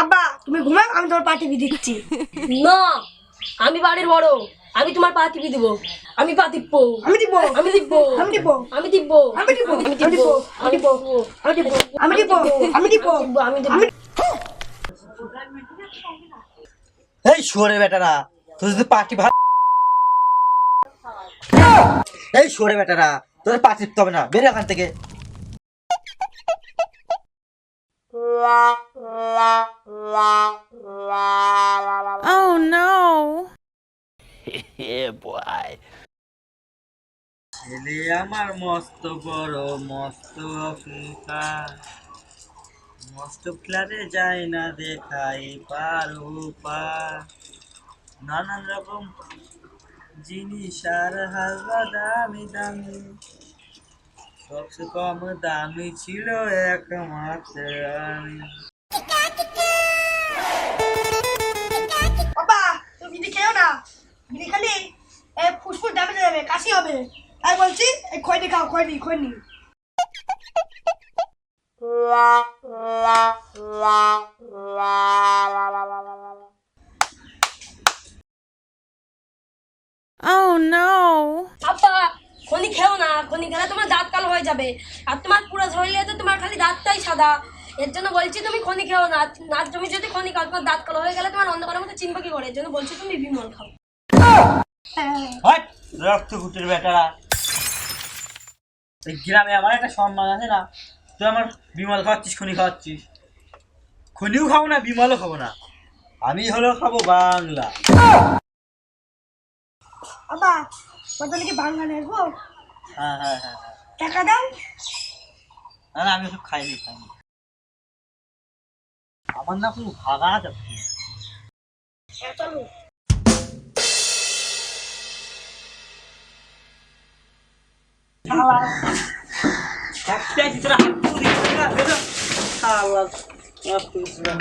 আব্বা তুমি ঘুমাও আমি তোমার পা টিপি দিচ্ছি না আমি বাড়ির বড় আমি তোমার পা টিপি দিব আমি পা টিপবো আমি টিপবো আমি টিপবো আমি টিপবো আমি টিপবো আমি টিপবো আমি টিপবো আমি টিপবো আমি টিপবো আমি টিপবো আমি টিপবো আমি টিপবো এই শুয়ারে বেটারা তোর যদি পার্টি ভালো এই শুয়ারে বেটারা তোদের পা টিপতে হবে না বের এখান থেকে Oh no. ছেলে আমার মস্ত বড় মস্ত অফিসার মস্ত ফ্ল্যাটে যায় না দেখাই পার পার নানান রকম জিনিস আর হালকা দামি দামি সবচেয়ে কম দামি ছিল একমাত্র আমি বিড়ি খালি এ ফুসফুস ড্যামেজ হয়ে যাবে কাশি হবে। তাই বলছি এই খয়নি খাও খয়নি খয়নি Oh no. আপা খনি খেও না খনি খেলে তোমার দাঁত কালো হয়ে যাবে। আর তোমার পুরো শরীরে তো তোমার খালি দাঁতটাই সাদা। এর জন্য বলছি তুমি খনি খেও না। না তুমি যদি খনি খাও তোমার দাঁত কালো হয়ে গেলে তোমার অন্ধকারের মধ্যে চিনবে কি করে? এর জন্য বলছি তুমি বিমল খাও। রক্ত কুটির বেটারা। এই গ্রামে আমার একটা সম্মান আছে না তুই আমার বিমল খাওয়াচ্ছিস খনি খাওয়াচ্ছিস। খনিও খাব না বিমলও খাব না। আমি হলো খাব বাংলা। বাবা বদলে কি বাংলা নেব হ্যাঁ হ্যাঁ হ্যাঁ হ্যাঁ। টাকা দাও। না না আমি ওসব খাইনি খাইনি। আমার না খুব ভাগা যাচ্ছে Allah. Kaçta sıra hakkı sıra. Allah. Hakkı sıra.